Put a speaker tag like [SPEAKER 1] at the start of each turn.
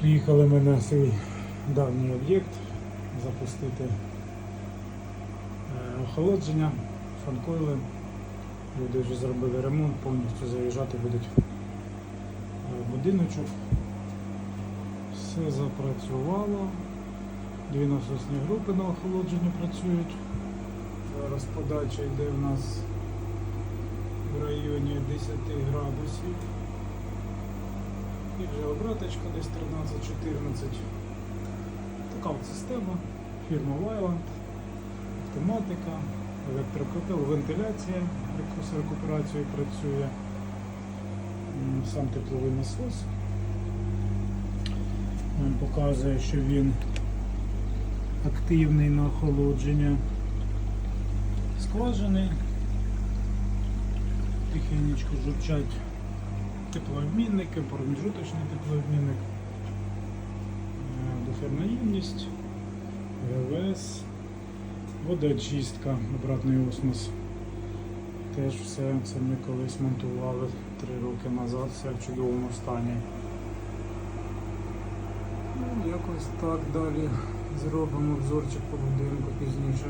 [SPEAKER 1] Приїхали ми на свій давній об'єкт запустити е, охолодження, фанкойли. Люди вже зробили ремонт, повністю заїжджати будуть в будиночок. Все запрацювало. Дві насосні групи на охолодженні працюють. Зараз подача йде в нас в районі 10 градусів. І вже обраточка десь 13-14. Така от система, фірма Вайланд, автоматика, електрокотел, вентиляція, з рекуперацією працює, сам тепловий насос. Нам показує, що він активний на охолодження скважини. Тихенечко журчать теплообмінники, проміжуточний теплообмінник, е, ємність, ГВС, водоочистка, обратний осмос. Теж все це ми колись монтували три роки назад, все в чудовому стані. Ну, якось так далі зробимо обзорчик по будинку пізніше.